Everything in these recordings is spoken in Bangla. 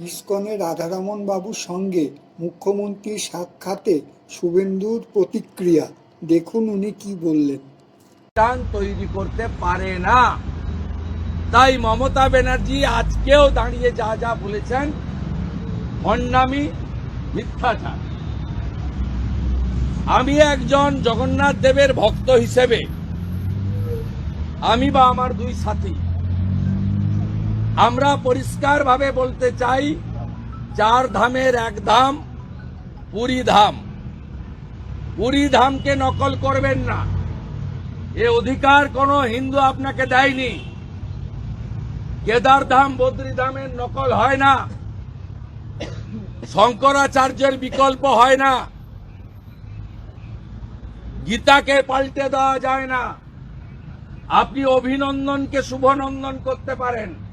ইস্কনে রাধারমণ বাবুর সঙ্গে মুখ্যমন্ত্রীর সাক্ষাতে শুভেন্দুর প্রতিক্রিয়া। দেখুন উনি কি বললেন। তৈরি করতে পারে না। তাই মমতা ব্যানার্জি আজকেও দাঁড়িয়ে যা যা বলেছেন, ভণ্ডামি, মিথ্যাচার। আমি একজন জগন্নাথ দেবের ভক্ত হিসেবে, আমি বা আমার দুই সাথী আমরা পরিষ্কারভাবে বলতে চাই চার ধামের এক ধাম পুরী ধাম। পুরী ধামকে নকল করবেন না। এ অধিকার কোনো হিন্দু আপনাকে দেয়নি। কেদার ধাম বদ্রী ধামের নকল হয় না। শঙ্করাচার্যের বিকল্প হয় না। গীতাকে পাল্টে দেওয়া যায় না। আপনি অভিনন্দনকে শুভনন্দন করতে পারেন।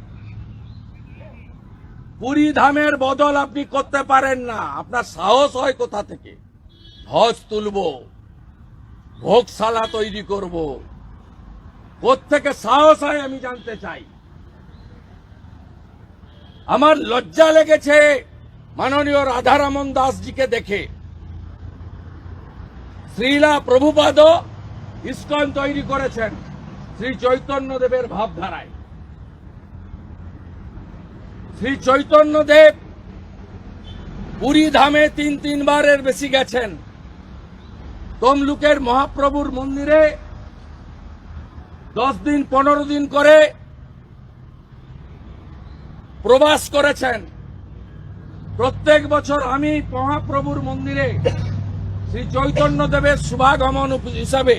পুরী ধামের বদল আপনি করতে পারেন না। আপনার সাহস হয় কোথা থেকে? ধ্বজ তুলব, ভোগশালা তৈরি করব। থেকে সাহস হয় আমি জানতে চাই। আমার লজ্জা লেগেছে মাননীয় রাধারামন দাসজিকে দেখে। শ্রীলা প্রভুপাদ ইস্কন তৈরি করেছেন শ্রী চৈতন্যদেবের ভাবধারায়। শ্রী চৈতন্যদেব পুরী ধামে তিন তিনবারের বেশি গেছেন। তমলুকের মহাপ্রভুর মন্দিরে দশ দিন, পনেরো দিন করে প্রবাস করেছেন। প্রত্যেক বছর আমি মহাপ্রভুর মন্দিরে শ্রী চৈতন্য দেবের শুভাগমন হিসাবে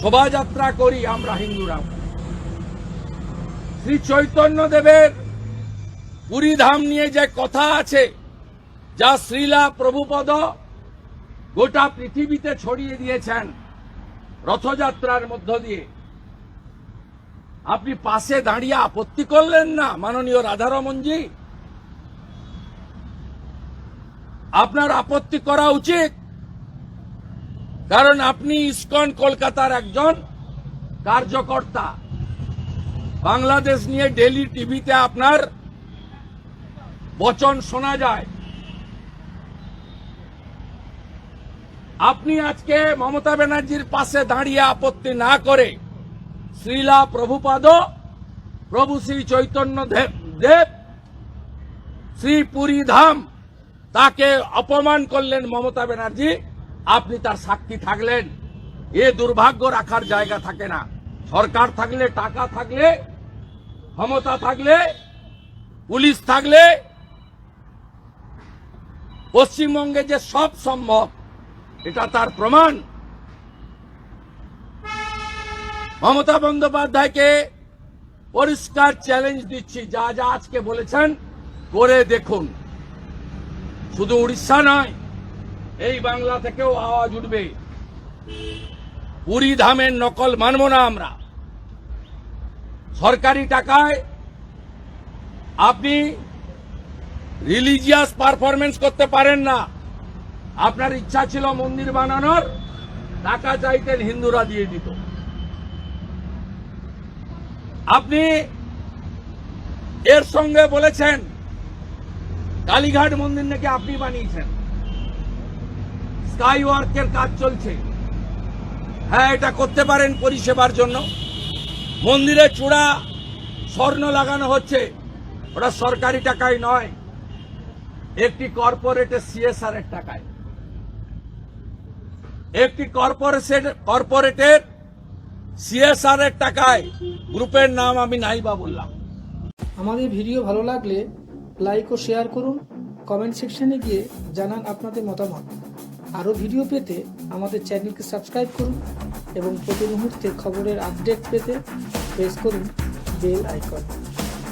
শোভাযাত্রা করি আমরা হিন্দুরা শ্রী চৈতন্য দেবের পুরী ধাম নিয়ে যে কথা আছে, যা শ্রীলা প্রভুপদ গোটা পৃথিবীতে ছড়িয়ে দিয়েছেন রথযাত্রার মধ্য দিয়ে। আপনি পাশে দাঁড়িয়ে আপত্তি করলেন না, মাননীয় রাধারমনজি আপনার আপত্তি করা উচিত, কারণ আপনি ইসকন কলকাতার একজন কার্যকর্তা। বাংলাদেশ নিয়ে ডেলি টিভিতে আপনার বচন শোনা যায়। আপনি আজকে মমতা ব্যানার্জির পাশে দাঁড়িয়ে আপত্তি না করে শ্রীলা প্রভুপাদ, প্রভু শ্রী চৈতন্য দেব দেব, শ্রী পুরী ধাম, তাকে অপমান করলেন মমতা ব্যানার্জি। আপনি তার সাক্ষী থাকলেন। এ দুর্ভাগ্য রাখার জায়গা থাকে না। সরকার থাকলে, টাকা থাকলে, ক্ষমতা থাকলে, পুলিশ থাকলে পশ্চিমবঙ্গে যে সব সম্ভব, এটা তার প্রমাণ। মমতা বন্দ্যোপাধ্যায়কে পরিষ্কার চ্যালেঞ্জ দিচ্ছি, যা যা আজকে বলেছেন, করে দেখুন। শুধু উড়িষ্যা নয়, এই বাংলা থেকেও আওয়াজ উঠবে। পুরী ধামের নকল মানব না আমরা। সরকারি টাকায় আপনি রিলিজিয়াস পারফরমেন্স করতে পারেন না। আপনার ইচ্ছা ছিল মন্দির বানানোর, টাকা চাইতেন হিন্দুরা দিয়ে দিত। আপনি এর সঙ্গে বলেছেন, কালীঘাট মন্দির নাকি আপনি বানিয়েছেন? স্কাই ওয়ার্কের কাজ চলছে। হ্যাঁ এটা করতে পারেন পরিষেবার জন্য। মন্দিরে চূড়া স্বর্ণ লাগানো হচ্ছে। ওটা সরকারি টাকায় নয়। একটি কর্পোরেটের সিএসআর এর টাকায়। একটি কর্পোরেশন, কর্পোরেটের সিএসআর এর টাকায় গ্রুপের নাম আমি নাই বা বললাম। আমাদের ভিডিও ভালো লাগলে লাইক ও শেয়ার করুন, কমেন্ট সেকশনে গিয়ে জানান আপনাদের মতামত। আরও ভিডিও পেতে আমাদের চ্যানেলকে সাবস্ক্রাইব করুন এবং প্রতি মুহূর্তে খবরের আপডেট পেতে প্রেস করুন বেল আইকন।